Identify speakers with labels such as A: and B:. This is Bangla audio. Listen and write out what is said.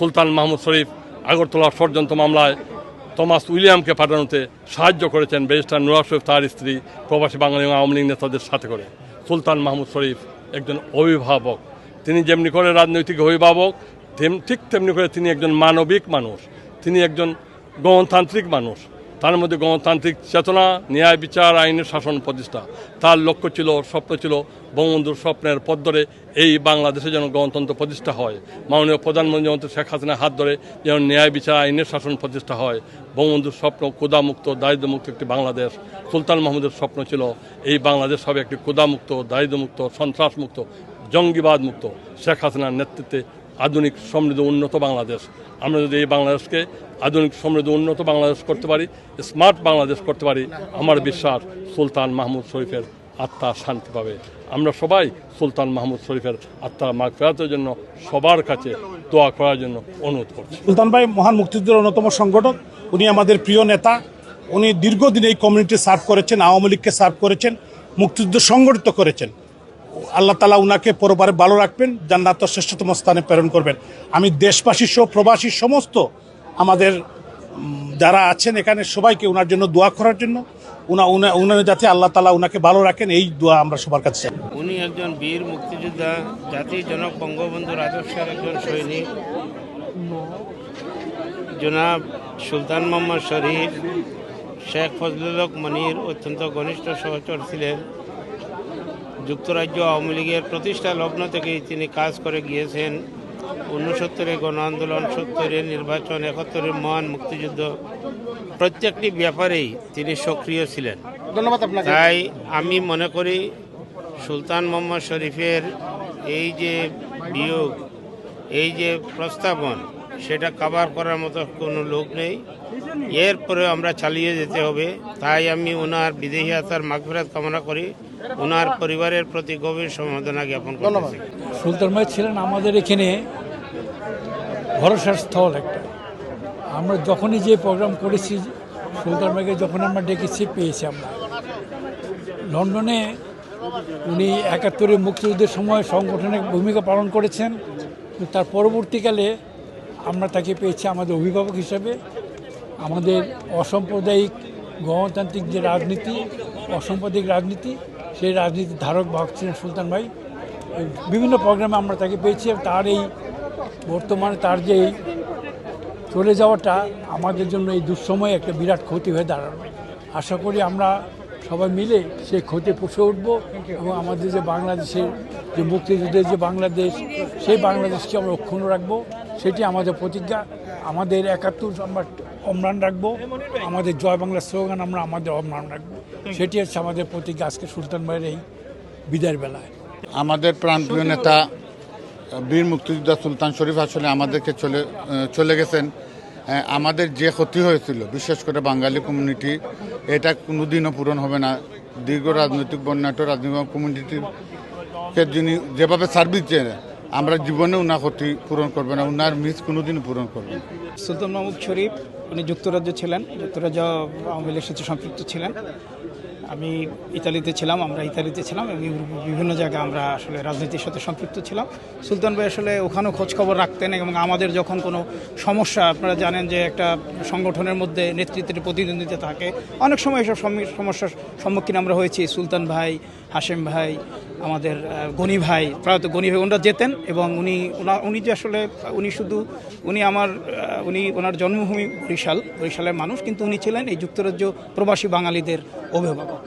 A: সুলতান মাহমুদ শরীফ আগরতলা ষড়যন্ত্র মামলায় থমাস উইলিয়ামকে পাঠানোতে সাহায্য করেছেন ব্যারিস্টার নুরাজ শরীফ, তার স্ত্রী প্রবাসী বাঙালি আওয়ামী লীগ নেতাদের সাথে করে। সুলতান মাহমুদ শরীফ একজন অভিভাবক। তিনি যেমনি করে রাজনৈতিক অভিভাবক ঠিক তেমনি করে তিনি একজন মানবিক মানুষ। তিনি একজন গণতান্ত্রিক মানুষ। তার মধ্যে গণতান্ত্রিক চেতনা, ন্যায় বিচার আইনের শাসন প্রতিষ্ঠা। তার লক্ষ্য ছিল, স্বপ্ন ছিল, বঙ্গবন্ধুর স্বপ্নের পথ ধরে এই বাংলাদেশে যেন গণতন্ত্র প্রতিষ্ঠা হয়। মাননীয় প্রধানমন্ত্রী শেখ হাসিনার হাত ধরে যেন ন্যায় বিচার আইনের শাসন প্রতিষ্ঠা হয়। বঙ্গবন্ধুর স্বপ্ন ক্ষুদামুক্ত দারিদ্র্যমুক্ত একটি বাংলাদেশ। সুলতান মাহমুদের স্বপ্ন ছিল, এই বাংলাদেশ হবে একটি ক্ষুদামুক্ত দারিদ্র্যমুক্ত, সন্ত্রাসমুক্ত জঙ্গিবাদ মুক্ত শেখ হাসিনার নেতৃত্বে আধুনিক সমৃদ্ধ উন্নত বাংলাদেশ। আমরা যদি এই বাংলাদেশকে আধুনিক সমৃদ্ধ উন্নত বাংলাদেশ করতে পারি, স্মার্ট বাংলাদেশ করতে পারি, আমার বিশ্বাস সুলতান মাহমুদ শরীফের আত্মা শান্তি পাবে। আমরা সবাই সুলতান মাহমুদ শরীফের আত্মার মাগ ফেরাতের জন্য সবার কাছে দোয়া করার জন্য অনুরোধ করছি।
B: সুলতান ভাই, মহান মুক্তিযুদ্ধের অন্যতম সংগঠক। উনি আমাদের প্রিয় নেতা। উনি দীর্ঘদিন এই কমিউনিটি সার্ভ করেছেন, আওয়ামী লীগকে সার্ভ করেছেন, মুক্তিযুদ্ধ সংগঠিত করেছেন। আল্লাহ তালা উনাকে পরবারে ভালো রাখবেন, জান্নাত শ্রেষ্ঠতম স্থানে প্রেরণ করবেন। আমি দেশবাসী সহ, প্রবাসী সমস্ত আমাদের যারা আছেন এখানে সবাইকে ওনার জন্য দোয়া করার জন্য, উনা যাতে আল্লাহ তালা উনাকে ভালো রাখেন, এই দোয়া আমরা সবার কাছে চাই।
C: উনি একজন বীর মুক্তিযোদ্ধা জাতির জনক বঙ্গবন্ধুর আদর্শের একজন সৈনিক। জনাব সুলতান মোহাম্মদ শরীফ, শেখ ফজলুল মনির অত্যন্ত ঘনিষ্ঠ সহচর ছিলেন। যুক্তরাজ্য আওয়ামী লীগের প্রতিষ্ঠা লগ্ন থেকেই তিনি কাজ করে গিয়েছেন। উনসত্তরে গণ আন্দোলন সত্তরের নির্বাচন একাত্তরের মহান মুক্তিযুদ্ধ। প্রত্যেকটি ব্যাপারেই তিনি সক্রিয় ছিলেন।
D: ধন্যবাদ আপনাকে।
C: তাই আমি মনে করি সুলতান মোহাম্মদ শরীফের এই যে বিয়োগ এই যে প্রস্তাবন সেটা কাভার করার মতো কোনো লোক নেই। এরপরে আমরা চালিয়ে যেতে হবে। তাই আমি ওনার বিদেহী আত্মার মাগফিরাত কামনা করি। ওনার পরিবারের প্রতি গভীর সমবেদনা জ্ঞাপন করতেছি।
E: সুলতান ভাই ছিলেন আমাদের এখানে ভরসার স্থল একটা। আমরা যখনই যে প্রোগ্রাম করেছি, সুলতান ভাইকে যখন আমরা ডেকেছি, পেয়েছি আমরা। লন্ডনে উনি একাত্তরে মুক্তিযুদ্ধের সময় সংগঠনের ভূমিকা পালন করেছেন। তার পরবর্তীকালে আমরা তাকে পেয়েছি আমাদের অভিভাবক হিসেবে। আমাদের অসাম্প্রদায়িক গণতান্ত্রিক যে রাজনীতি, অসাম্প্রদায়িক রাজনীতি সেই রাজনীতির ধারক বাহক ছিলেন সুলতান ভাই বিভিন্ন প্রোগ্রামে আমরা তাকে পেয়েছি তার এই বর্তমানে তার যে চলে যাওয়াটা আমাদের জন্য এই দুঃসময়ে একটা বিরাট ক্ষতি হয়ে দাঁড়াবে আশা করি আমরা সবাই মিলে সেই ক্ষতি পুষে উঠব এবং আমাদের যে বাংলাদেশের যে মুক্তিযুদ্ধের যে বাংলাদেশ, সেই বাংলাদেশকে আমরা অক্ষুণ্ণ রাখব, সেটি আমাদের প্রতিজ্ঞা। আমাদের একাত্তর আমরা অম্লান রাখব। আমাদের জয় বাংলা স্লোগান আমরা আমাদের অম্লান রাখব। সেটি হচ্ছে আমাদের প্রতিজ্ঞা আজকে সুলতান ভাইয়ের এই বিদায়ের বেলায়।
D: আমাদের প্রাণপ্রিয় নেতা বীর মুক্তিযোদ্ধা সুলতান শরীফ আসলে আমাদেরকে চলে চলে গেছেন। আহ, আমাদের যে ক্ষতি হয়েছিল বিশেষ করে বাঙালি কমিউনিটি এটা কোনোদিনও পূরণ হবে না। দীর্ঘ রাজনৈতিক বন্যাট রাজনৈতিক কমিউনিটির কে যিনি যেভাবে সার্ভিস দেন আমরা জীবনে উনার ক্ষতি পূরণ করবে না, উনার মিস কোনোদিন পূরণ করবে না।
F: সুলতান মাহমুদ শরীফ, উনি যুক্তরাজ্য ছিলেন, যুক্তরাজ্য আওয়ামী লীগের সাথে সম্পৃক্ত ছিলেন। আমি ইতালিতে ছিলাম, আমরা ইতালিতে ছিলাম এবং বিভিন্ন জায়গায় আমরা আসলে রাজনীতির সাথে সম্পৃক্ত ছিলাম। সুলতান ভাই আসলে ওখানেও খোঁজখবর রাখতেন এবং আমাদের যখন কোনো সমস্যা, আপনারা জানেন যে একটা সংগঠনের মধ্যে নেতৃত্বের প্রতিদ্বন্দ্বিতা থাকে, অনেক সময় এসব সম- সমস্যার সম্মুখীন আমরা হয়েছি। সুলতান ভাই, হাশেম ভাই, আমাদের গনি ভাই, প্রায়ত গনি ভাই, ওনারা যেতেন এবং উনি উনি যে আসলে, উনি শুধু, উনি আমার উনি ওনার জন্মভূমি বরিশাল, বরিশালের মানুষ, কিন্তু উনি ছিলেন এই যুক্তরাজ্য প্রবাসী বাঙালিদের অভিভাবক।